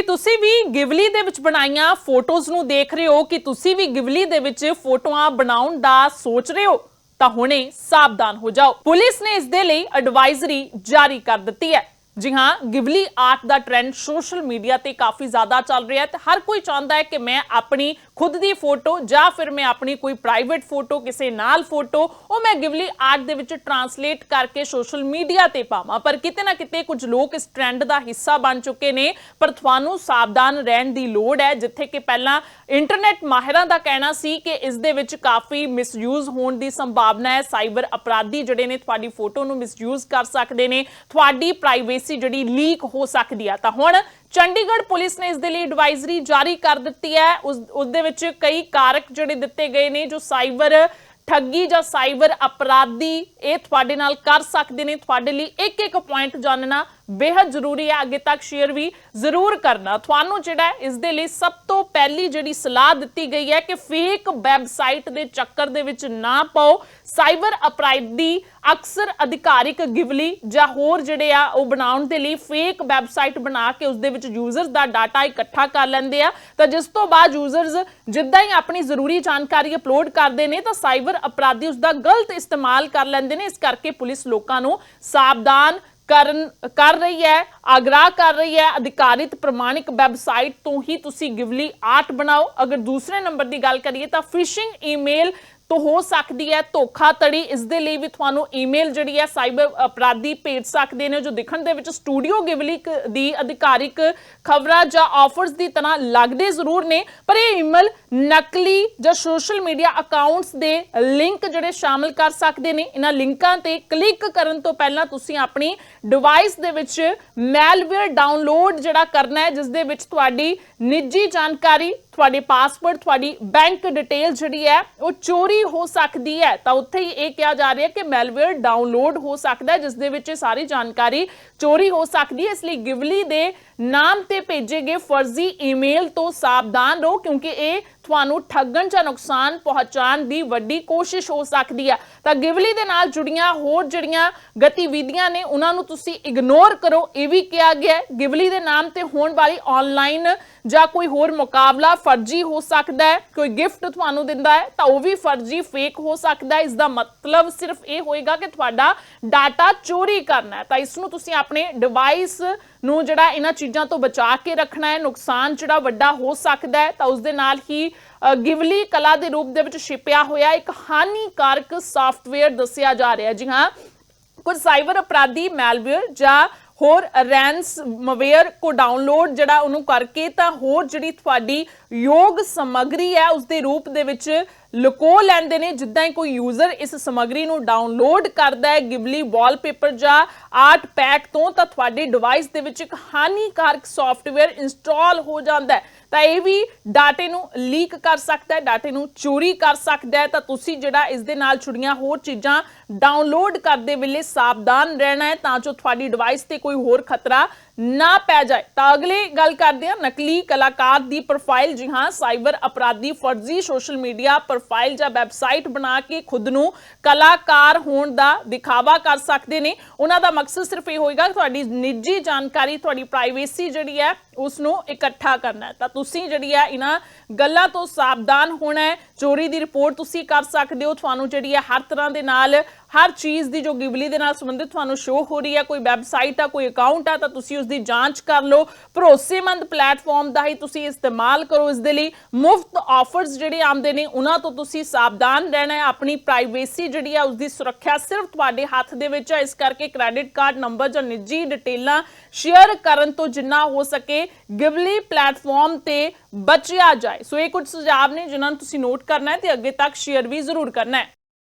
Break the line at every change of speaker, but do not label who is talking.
ਕਿ ਤੁਸੀਂ ਵੀ ਗਿਵਲੀ ਦੇ ਵਿੱਚ ਬਣਾਈਆਂ ਫੋਟੋਜ਼ ਨੂੰ ਦੇਖ ਰਹੇ ਹੋ, ਕਿ ਤੁਸੀਂ ਵੀ ਗਿਵਲੀ ਦੇ ਵਿੱਚ ਫੋਟੋਆਂ ਬਣਾਉਣ ਦਾ ਸੋਚ ਰਹੇ ਹੋ, ਤਾਂ ਹੁਣੇ ਸਾਵਧਾਨ ਹੋ ਜਾਓ। ਪੁਲਿਸ ਨੇ ਇਸ ਦੇ ਲਈ ਐਡਵਾਈਜ਼ਰੀ ਜਾਰੀ ਕਰ ਦਿੱਤੀ ਹੈ। ਜੀ ਹਾਂ, ਗਿਵਲੀ ਆਰਟ ਦਾ ਟ੍ਰੈਂਡ ਸੋਸ਼ਲ ਮੀਡੀਆ ਤੇ ਕਾਫੀ ਜ਼ਿਆਦਾ ਚੱਲ ਰਿਹਾ ਹੈ ਤੇ ਹਰ ਕੋਈ ਚਾਹੁੰਦਾ ਹੈ ਕਿ ਮੈਂ ਆਪਣੀ ਖੁਦ ਦੀ ਫੋਟੋ ਜਾਂ ਫਿਰ ਮੈਂ ਆਪਣੀ ਕੋਈ ਪ੍ਰਾਈਵੇਟ ਫੋਟੋ, ਕਿਸੇ ਨਾਲ ਫੋਟੋ, ਉਹ ਮੈਂ ਗਿਵਲੀ ਆਰਟ ਦੇ ਵਿੱਚ ਟਰਾਂਸਲੇਟ ਕਰਕੇ ਸੋਸ਼ਲ ਮੀਡੀਆ ਤੇ ਪਾਵਾਂ। ਪਰ ਕਿਤੇ ਨਾ ਕਿਤੇ ਕੁਝ ਲੋਕ ਇਸ ਟ੍ਰੈਂਡ ਦਾ ਹਿੱਸਾ ਬਣ ਚੁੱਕੇ ਨੇ, ਪਰ ਤੁਹਾਨੂੰ ਸਾਵਧਾਨ ਰਹਿਣ ਦੀ ਲੋੜ ਹੈ, ਜਿੱਥੇ ਕਿ ਪਹਿਲਾਂ ਇੰਟਰਨੈਟ ਮਾਹਿਰਾਂ ਦਾ ਕਹਿਣਾ ਸੀ ਕਿ ਇਸ ਦੇ ਵਿੱਚ ਕਾਫੀ ਮਿਸਯੂਜ਼ ਹੋਣ ਦੀ ਸੰਭਾਵਨਾ ਹੈ ਸਾਈਬਰ ਅਪਰਾਧੀ ਜਿਹੜੇ ਨੇ ਤੁਹਾਡੀ ਫੋਟੋ ਨੂੰ ਮਿਸਯੂਜ਼ ਕਰ ਸਕਦੇ ਨੇ, ਤੁਹਾਡੀ ਪ੍ਰਾਈਵੇਸੀ ਜਿਹੜੀ ਲੀਕ ਹੋ ਸਕਦੀ ਆ। ਤਾਂ ਹੁਣ ਚੰਡੀਗੜ੍ਹ ਪੁਲਿਸ ਨੇ ਇਸ ਦੇ ਲਈ ਐਡਵਾਈਜ਼ਰੀ ਜਾਰੀ ਕਰ ਦਿੱਤੀ ਹੈ। ਉਸ ਉਸ ਵਿੱਚ ਕਈ ਕਾਰਕ ਜਿਹੜੇ ਦਿੱਤੇ ਗਏ ਨੇ, ਜੋ ਸਾਈਬਰ ਠੱਗੀ ਜਾਂ ਸਾਈਬਰ ਅਪਰਾਧੀ ਇਹ ਤੁਹਾਡੇ ਨਾਲ ਕਰ ਸਕਦੇ ਨੇ। ਤੁਹਾਡੇ ਲਈ ਇੱਕ ਇੱਕ ਪੁਆਇੰਟ ਜਾਣਨਾ ਬੇहद ਜ਼ਰੂਰੀ ਹੈ ਅੱਗੇ ਤੱਕ ਸ਼ੇਅਰ ਵੀ ਜ਼ਰੂਰ ਕਰਨਾ। ਤੁਹਾਨੂੰ ਜਿਹੜਾ ਹੈ ਇਸ ਦੇ ਲਈ ਸਭ ਤੋਂ ਪਹਿਲੀ ਜਿਹੜੀ ਸਲਾਹ ਦਿੱਤੀ ਗਈ ਹੈ ਕਿ ਫੇਕ ਵੈਬਸਾਈਟ ਦੇ ਚੱਕਰ ਦੇ ਵਿੱਚ ਨਾ ਪਾਓ। ਸਾਈਬਰ ਅਪਰਾਧੀ ਅਕਸਰ ਅਧਿਕਾਰਿਕ ਗਿਵਲੀ ਜਾਂ ਹੋਰ ਜਿਹੜੇ ਆ ਉਹ ਬਣਾਉਣ ਦੇ ਲਈ ਫੇਕ ਵੈਬਸਾਈਟ ਬਣਾ ਕੇ ਉਸ ਦੇ ਵਿੱਚ ਯੂਜ਼ਰਸ ਦਾ ਡਾਟਾ ਇਕੱਠਾ ਕਰ ਲੈਂਦੇ ਆ। ਤਾਂ ਜਿਸ ਤੋਂ ਬਾਅਦ ਯੂਜ਼ਰਸ ਜਿੱਦਾਂ ਹੀ ਆਪਣੀ ਜ਼ਰੂਰੀ ਜਾਣਕਾਰੀ ਅਪਲੋਡ ਕਰਦੇ ਨੇ ਤਾਂ ਸਾਈਬਰ ਅਪਰਾਧੀ ਉਸ ਦਾ ਗਲਤ ਇਸਤੇਮਾਲ ਕਰ ਲੈਂਦੇ ਨੇ। ਇਸ ਕਰਕੇ ਪੁਲਿਸ ਲੋਕਾਂ ਨੂੰ ਸਾਵਧਾਨ ਕਰਨ, ਕਰ ਰਹੀ ਹੈ ਆਗਰਾਹ ਕਰ ਰਹੀ ਹੈ, ਅਧਿਕਾਰਿਤ ਪ੍ਰਮਾਣਿਕ ਵੈਬਸਾਈਟ ਤੋਂ ਹੀ ਤੁਸੀਂ ਗਿਵਲੀ ਆਰਟ ਬਣਾਓ। ਅਗਰ ਦੂਸਰੇ ਨੰਬਰ ਦੀ ਗੱਲ ਕਰੀਏ ਤਾਂ ਫਿਸ਼ਿੰਗ ਈਮੇਲ ਤੋਂ ਹੋ ਸਕਦੀ ਹੈ ਧੋਖਾਧੜੀ। ਇਸ ਦੇ ਲਈ ਵੀ ਤੁਹਾਨੂੰ ਈਮੇਲ ਜਿਹੜੀ ਹੈ ਸਾਈਬਰ ਅਪਰਾਧੀ ਭੇਜ ਸਕਦੇ ਨੇ, ਜੋ ਦਿਖਣ ਦੇ ਵਿੱਚ ਸਟੂਡੀਓ ਗਿਵਲੀ ਦੀ ਅਧਿਕਾਰਿਕ ਖਬਰਾਂ ਜਾਂ ਆਫਰਸ ਦੀ ਤਰ੍ਹਾਂ ਲੱਗਦੇ ਜ਼ਰੂਰ ਨੇ। ਪਰ ਇਹ ਈਮੇਲ ਨਕਲੀ ਜਾਂ ਸੋਸ਼ਲ ਮੀਡੀਆ ਅਕਾਊਂਟਸ ਦੇ ਲਿੰਕ ਜਿਹੜੇ ਸ਼ਾਮਲ ਕਰ ਸਕਦੇ ਨੇ। ਇਹਨਾਂ ਲਿੰਕਾਂ ਤੇ ਕਲਿੱਕ ਕਰਨ ਤੋਂ ਪਹਿਲਾਂ ਤੁਸੀਂ ਆਪਣੀ ਡਿਵਾਈਸ ਦੇ ਵਿੱਚ ਮੈਲਵੇਅਰ ਡਾਊਨਲੋਡ ਜਿਹੜਾ ਕਰਨਾ ਹੈ, ਜਿਸ ਦੇ ਵਿੱਚ ਤੁਹਾਡੀ ਨਿੱਜੀ ਜਾਣਕਾਰੀ, ਤੁਹਾਡੇ ਪਾਸਵਰਡ, ਤੁਹਾਡੀ ਬੈਂਕ ਡਿਟੇਲ ਜਿਹੜੀ ਹੈ, ਉਹ ਚੋਰੀ ਹੋ ਸਕਦੀ ਹੈ। ਤਾਂ ਉੱਥੇ ਹੀ ਇਹ ਕਿਹਾ ਜਾ ਰਿਹਾ ਕਿ ਮੈਲਵੇਅਰ ਡਾਊਨਲੋਡ ਹੋ ਸਕਦਾ ਹੈ ਜਿਸ ਦੇ ਵਿੱਚ ਇਹ ਸਾਰੀ ਜਾਣਕਾਰੀ ਚੋਰੀ ਹੋ ਸਕਦੀ ਹੈ। ਇਸ ਲਈ ਗਿਵਲੀ ਦੇ ਨਾਮ ਤੇ ਭੇਜੇ ਗਏ ਫਰਜ਼ੀ ਈਮੇਲ ਤੋਂ ਸਾਵਧਾਨ ਰਹੋ, ਕਿਉਂਕਿ ਇਹ ਤੁਹਾਨੂੰ ਠੱਗਣ ਜਾਂ ਨੁਕਸਾਨ ਪਹੁੰਚਾਉਣ ਦੀ ਵੱਡੀ ਕੋਸ਼ਿਸ਼ ਹੋ ਸਕਦੀ ਹੈ। ਤਾਂ ਗਿਵਲੀ ਦੇ ਨਾਲ ਜੁੜੀਆਂ ਹੋਰ ਜਿਹੜੀਆਂ ਗਤੀਵਿਧੀਆਂ ਨੇ, ਉਹਨਾਂ ਨੂੰ ਤੁਸੀਂ ਇਗਨੋਰ ਕਰੋ। ਇਹ ਵੀ ਕਿਹਾ ਗਿਆ ਗਿਵਲੀ ਦੇ ਨਾਮ ਤੇ ਹੋਣ ਵਾਲੀ ਆਨਲਾਈਨ ਜਾਂ ਕੋਈ ਹੋਰ ਮੁਕਾਬਲਾ ਫਰਜ਼ੀ ਹੋ ਸਕਦਾ ਹੈ, ਕੋਈ ਗਿਫਟ ਤੁਹਾਨੂੰ ਦਿੰਦਾ ਹੈ, ਤਾਂ ਉਹ ਵੀ ਫਰਜ਼ੀ ਫੇਕ ਹੋ ਸਕਦਾ ਹੈ। ਇਸ ਦਾ ਮਤਲਬ ਸਿਰਫ ਇਹ ਹੋਏਗਾ ਕਿ ਤੁਹਾਡਾ ਡਾਟਾ ਚੋਰੀ ਕਰਨਾ ਹੈ। ਤਾਂ ਇਸ ਨੂੰ ਤੁਸੀਂ ਆਪਣੇ ਡਿਵਾਈਸ ਨੂੰ ਜਿਹੜਾ ਇਹਨਾਂ ਚੀਜ਼ਾਂ ਤੋਂ ਬਚਾ ਕੇ ਰੱਖਣਾ ਹੈ, ਨੁਕਸਾਨ ਜਿਹੜਾ ਵੱਡਾ ਹੋ ਸਕਦਾ ਹੈ, ਤਾਂ ਉਸ ਦੇ ਨਾਲ ਹੀ ਗਿਵਲੀ ਕਲਾ ਦੇ ਰੂਪ ਦੇ ਵਿੱਚ ਛਿਪਿਆ ਹੋਇਆ ਇੱਕ ਹਾਨੀਕਾਰਕ ਸਾਫਟਵੇਅਰ ਦੱਸਿਆ ਜਾ ਰਿਹਾ ਜੀ ਹਾਂ, ਕੁਝ ਸਾਈਬਰ ਅਪਰਾਧੀ ਮੈਲਵੇਅਰ ਜਾਂ ਹੋਰ ਰੈਂਸਮਵੇਅਰ ਕੋ ਡਾਊਨਲੋਡ ਜਿਹੜਾ ਉਹਨੂੰ ਕਰਕੇ ਤਾਂ ਹੋਰ ਜਿਹੜੀ ਤੁਹਾਡੀ ਯੋਗ ਸਮੱਗਰੀ ਹੈ ਉਸ ਦੇ ਰੂਪ ਦੇ ਵਿੱਚ ਲੁਕੋ ਲੈਂਦੇ ਨੇ, ਜਿੱਦਾਂ ਹੀ ਕੋਈ ਯੂਜ਼ਰ ਇਸ ਸਮੱਗਰੀ ਨੂੰ ਡਾਊਨਲੋਡ ਕਰਦਾ ਹੈ ਗਿਬਲੀ ਵਾਲਪੇਪਰ ਜਾਂ ਆਰਟ ਪੈਕ ਤੋਂ, ਤਾਂ ਤੁਹਾਡੇ ਡਿਵਾਈਸ ਦੇ ਵਿੱਚ ਇੱਕ ਹਾਨੀਕਾਰਕ ਸੌਫਟਵੇਅਰ ਇੰਸਟਾਲ ਹੋ ਜਾਂਦਾ ਹੈ। ਤਾਂ ਇਹ ਵੀ ਡਾਟੇ ਨੂੰ ਲੀਕ ਕਰ ਸਕਦਾ ਹੈ ਡਾਟੇ ਨੂੰ ਚੋਰੀ ਕਰ ਸਕਦਾ ਹੈ। ਤਾਂ ਤੁਸੀਂ ਜਿਹੜਾ ਇਸ ਦੇ ਨਾਲ ਜੁੜੀਆਂ ਹੋਰ ਚੀਜ਼ਾਂ ਡਾਊਨਲੋਡ ਕਰਦੇ ਵੇਲੇ ਸਾਵਧਾਨ ਰਹਿਣਾ ਹੈ, ਤਾਂ ਜੋ ਤੁਹਾਡੀ ਡਿਵਾਈਸ ਤੇ ਕੋਈ ਹੋਰ ਖਤਰਾ ਨਾ ਪੈ ਜਾਏ। ਤਾਂ ਅਗਲੇ ਗੱਲ ਕਰਦੇ ਹਾਂ, ਨਕਲੀ ਕਲਾਕਾਰ ਦੀ ਪ੍ਰੋਫਾਈਲ ਜੀ ਹਾਂ ਸਾਈਬਰ ਅਪਰਾਧੀ ਫਰਜ਼ੀ ਸੋਸ਼ਲ ਮੀਡੀਆ ਪ੍ਰੋਫਾਈਲ ਜਾਂ ਵੈਬਸਾਈਟ ਬਣਾ ਕੇ ਖੁਦ ਨੂੰ ਕਲਾਕਾਰ ਹੋਣ ਦਾ ਦਿਖਾਵਾ ਕਰ ਸਕਦੇ ਨੇ। ਉਹਨਾਂ ਦਾ ਮਕਸਦ ਸਿਰਫ ਇਹ ਹੋਏਗਾ ਕਿ ਤੁਹਾਡੀ ਨਿੱਜੀ ਜਾਣਕਾਰੀ, ਤੁਹਾਡੀ ਪ੍ਰਾਈਵੇਸੀ ਜਿਹੜੀ ਹੈ ਉਸ ਨੂੰ ਇਕੱਠਾ ਕਰਨਾ ਹੈ। ਤਾਂ ਤੁਸੀਂ ਜਿਹੜੀ ਹੈ, ਇਹਨਾਂ ਗੱਲਾਂ ਤੋਂ ਸਾਵਧਾਨ ਹੋਣਾ ਹੈ। ਚੋਰੀ ਦੀ ਰਿਪੋਰਟ ਤੁਸੀਂ ਕਰ ਸਕਦੇ ਹੋ। ਤੁਹਾਨੂੰ ਜਿਹੜੀ ਹੈ, ਹਰ ਤਰ੍ਹਾਂ ਦੇ ਨਾਲ ਹਰ ਚੀਜ਼ ਦੀ ਜੋ ਗਿਬਲੀ ਦੇ ਨਾਲ ਸੰਬੰਧਿਤ ਤੁਹਾਨੂੰ ਸ਼ੋ ਹੋ ਰਹੀ ਹੈ, ਕੋਈ ਵੈਬਸਾਈਟ ਆ, ਕੋਈ ਅਕਾਊਂਟ ਆ, ਤਾਂ ਤੁਸੀਂ ਉਸ ਦੀ ਜਾਂਚ ਕਰ ਲਓ। ਭਰੋਸੇਮੰਦ ਪਲੇਟਫਾਰਮ ਦਾ ਹੀ ਤੁਸੀਂ ਇਸਤੇਮਾਲ ਕਰੋ ਇਸ ਦੇ ਲਈ। ਮੁਫਤ ਆਫਰਸ ਜਿਹੜੇ ਆਉਂਦੇ ਨੇ, ਉਹਨਾਂ ਤੋਂ ਤੁਸੀਂ ਸਾਵਧਾਨ ਰਹਿਣਾ ਹੈ। ਆਪਣੀ ਪ੍ਰਾਈਵੇਸੀ ਜਿਹੜੀ ਆ ਉਸ ਦੀ ਸੁਰੱਖਿਆ ਸਿਰਫ ਤੁਹਾਡੇ ਹੱਥ ਦੇ ਵਿੱਚ ਹੈ ਇਸ ਕਰਕੇ ਕ੍ਰੈਡਿਟ ਕਾਰਡ ਨੰਬਰ ਜਾਂ ਨਿੱਜੀ ਡਿਟੇਲਾਂ ਸ਼ੇਅਰ ਕਰਨ ਤੋਂ ਜਿੰਨਾ ਹੋ ਸਕੇ ਗਿਬਲੀ ਪਲੇਟਫਾਰਮ ਤੇ ਬਚਿਆ ਜਾਏ। ਸੋ ਇਹ ਕੁਝ ਸੁਝਾਅ ਨੇ ਜਿਨ੍ਹਾਂ ਨੂੰ ਤੁਸੀਂ ਨੋਟ ਕਰਨਾ ਹੈ ਤੇ ਅੱਗੇ ਤੱਕ ਸ਼ੇਅਰ ਵੀ ਜ਼ਰੂਰ ਕਰਨਾ ਹੈ।